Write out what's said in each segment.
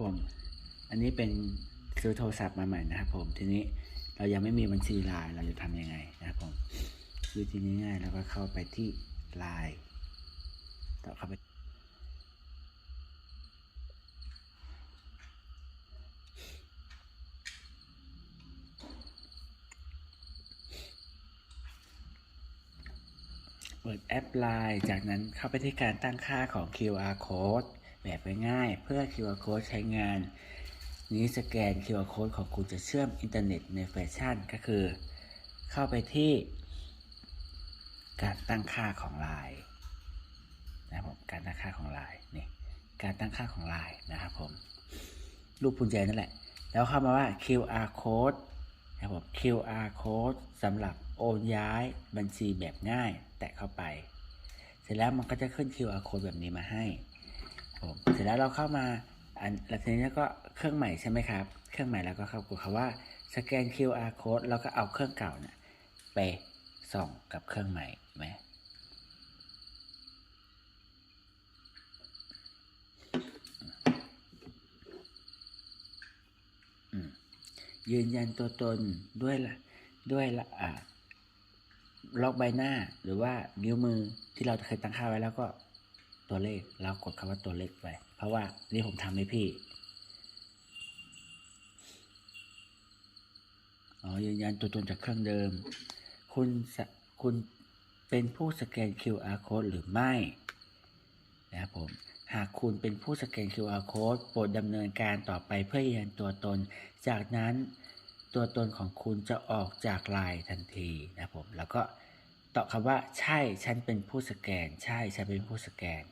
ผม อันนี้เป็นซื้อโทรศัพท์มาใหม่นะครับผม ทีนี้เรายังไม่มีบัญชีไลน์เราจะทำยังไงนะครับผมวิธีง่ายๆเราก็เข้าไปที่ไลน์ต่อเข้าไปเปิดแอป Line จากนั้นเข้าไปที่การตั้งค่าของ QR code แบบง่ายๆเพื่อ QR code ใช้งาน นี้สแกน QR code ของคุณจะเชื่อมอินเทอร์เน็ตในแฟชั่นก็คือ เข้าไปที่ การตั้งค่าของ Line นะครับผมการตั้งค่าของ Line นี่การตั้งค่าของ Line นะครับผมรูปพุนแจนั่นแหละ แล้วเข้ามาว่า QR code นะครับผม QR code สำหรับโอนย้ายบัญชีแบบง่าย แตะเข้าไป เสร็จแล้วมันก็จะขึ้น QR code แบบนี้มาให้ ผมเสร็จแล้วเราเข้ามาอันแล้วทีนี้ก็เครื่องใหม่ใช่ไหมครับ เครื่องใหม่แล้วก็เข้ากดคำว่าสแกน QR code แล้วก็เอาเครื่องเก่าเนี่ยไปส่องกับเครื่องใหม่ไหมยืนยันตัวตนด้วยละด้วยละอ่าล็อกใบหน้าหรือว่านิ้วมือที่เราเคยตั้งค่าไว้แล้วก็ ตัวเลขเรากดคำว่าตัวเลขไป เพราะว่านี่ผมทำให้พี่ อ๋อยืนยันตัวตนจากเครื่องเดิม คุณคุณเป็นผู้สแกน QR code หรือไม่นะครับผมหากคุณเป็นผู้สแกน QR code โปรดดำเนินการต่อไปเพื่อยืนยันตัวตน จากนั้นตัวตนของคุณจะออกจากลน์ทันทีนะครับผมแล้วก็ตอบคำว่าใช่ฉันเป็นผู้สแกน ใช่ฉันเป็นผู้สแกน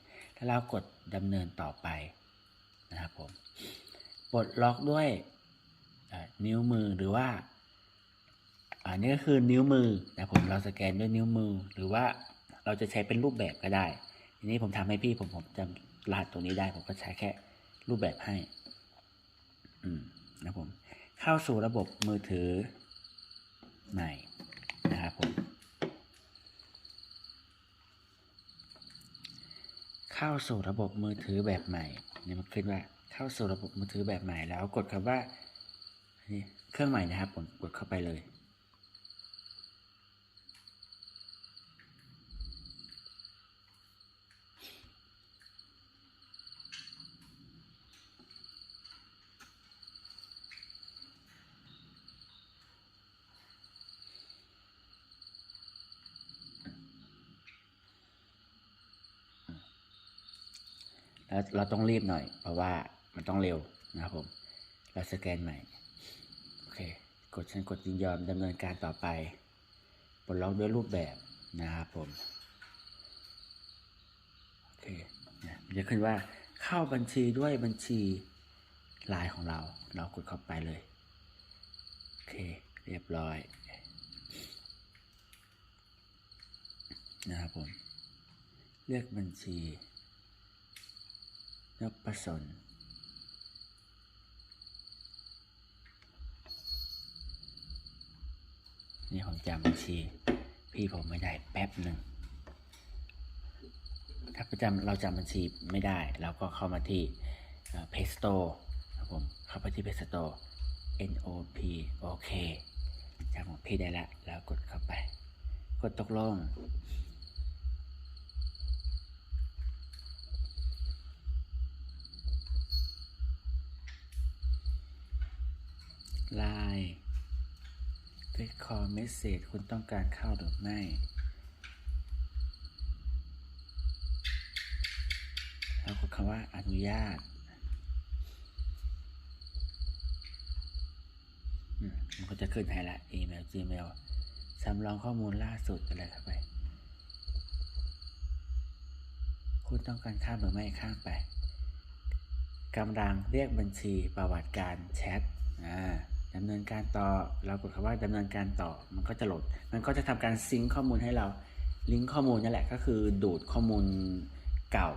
เรากดดำเนินต่อไปนะครับผมปลดล็อกด้วยนิ้วมือหรือว่าอันนี้ก็คือนิ้วมือนะผมเราสแกนด้วยนิ้วมือ หรือว่าเราจะใช้เป็นรูปแบบก็ได้ทีนี้ผมทำให้พี่ผมผมจำรหัสตรงนี้ได้ ผมก็ใช้แค่รูปแบบให้ อืมนะผมเข้าสู่ระบบมือถือใหม่นะครับผม เข้าสู่ระบบมือถือแบบใหม่เนี่ยมันขึ้นว่าเข้าสู่ระบบมือถือแบบใหม่แล้วกดคำว่านี่เครื่องใหม่นะครับผมกดเข้าไปเลย แล้วเราต้องรีบหน่อย เพราะว่ามันต้องเร็วนะครับผมเราสแกนใหม่ โอเค กดฉันกดยินยอมดำเนินการต่อไปปลดล็อกด้วยรูปแบบนะครับผม โอเคเนี่ยมันจะขึ้นว่าเข้าบัญชีด้วยบัญชีลน์ของเรา เรากดเข้าไปเลย โอเค เรียบร้อย นะครับผม เลือกบัญชี นพประสนนี่ผมจำบัญชี พี่ผมไม่ได้แป๊บหนึ่ง ถ้าประจำเราจำบัญชีไม่ได้ เราก็เข้ามาที่เพจสโตครับผม เข้าไปที่เพจสโต N O P โอเคจำของพี่ได้ล้วแล้วกดเข้าไป กดตกลง ไลน์เฟซคอลเมสเซจคุณต้องการเข้าหรือไม่แล้วกดคำว่าอนุญาตมมันก็จะขึ้นให้ละอีเมล Gmail สำรองข้อมูลล่าสุดอะไรเข้าไป คุณต้องการข้ามหรือไม่ข้ามไปกำลังเรียกบัญชีประวัติการแชทอ่า ดำเนินการต่อเรากดคำว่าดำเนินการต่อมันก็จะโหลด มันก็จะทำการซิงค์ข้อมูลให้เราลิงก์ข้อมูลนั่นแหละก็คือดูดข้อมูลเก่า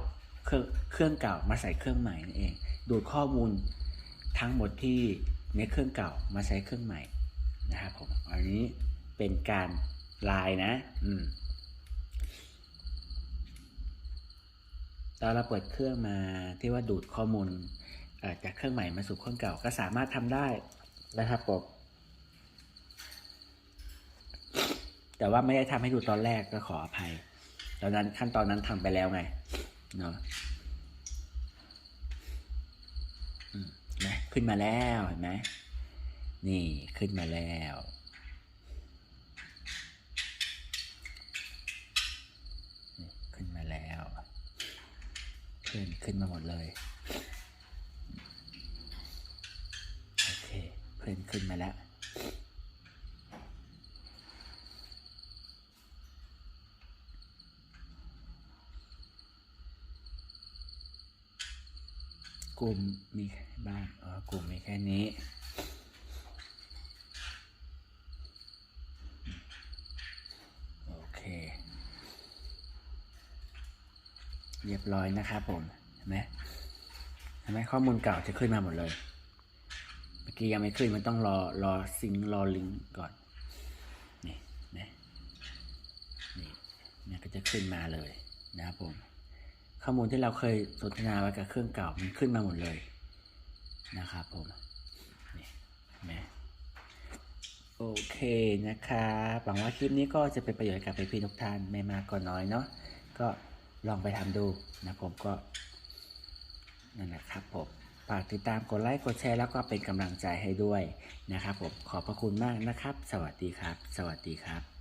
เครื่องเครื่องเก่ามาใส่เครื่องใหม่นั่นเอง ดูดข้อมูลทั้งหมดที่ในเครื่องเก่ามาใช้เครื่องใหม่นะครับผมอันนี้เป็นการไลน์นะอืมตอนเราเปิดเครื่องมาที่ว่าดูดข้อมูลจากเครื่องใหม่มาสู่เครื่องเก่าก็สามารถทำได้ นะครับผมแต่ว่าไม่ได้ทำให้ดูตอนแรกก็ขออภัย ตอนนั้นขั้นตอนนั้นทำไปแล้วไงเนาะนไหมขึ้นมาแล้วเห็นไหมนี่ขึ้นมาแล้วขึ้นมาแล้วขึ้นขึ้นมาหมดเลย โอเค เพื่อนขึ้นมาแล้ว กลุ่มมีแค่บ้างอ๋อกลุ่มมีแค่นี้โอเค เรียบร้อยนะครับผมเห็นไหมเห็นไหมข้อมูลเก่าจะขึ้นมาหมดเลย กี้ยังไม่ขึ้นมันต้องรอรอซิงรอลิงก่อน นี่นะนี่นี่ก็จะขึ้นมาเลยนะครับผม ข้อมูลที่เราเคยสนทนาไว้กับเครื่องเก่ามันขึ้นมาหมดเลยนะครับผม นี่นไหมโอเคนะครับหวังว่าคลิปนี้ก็จะเป็นประโยชน์กับพี่ๆทุกท่านไม่มากก็น้อยเนาะก็ลองไปทำดูนะผมก็นั่นแหละครับผม ฝากติดตามกดไลค์กดแชร์แล้วก็เป็นกำลังใจให้ด้วยนะครับผมขอบพระคุณมากนะครับ สวัสดีครับ สวัสดีครับ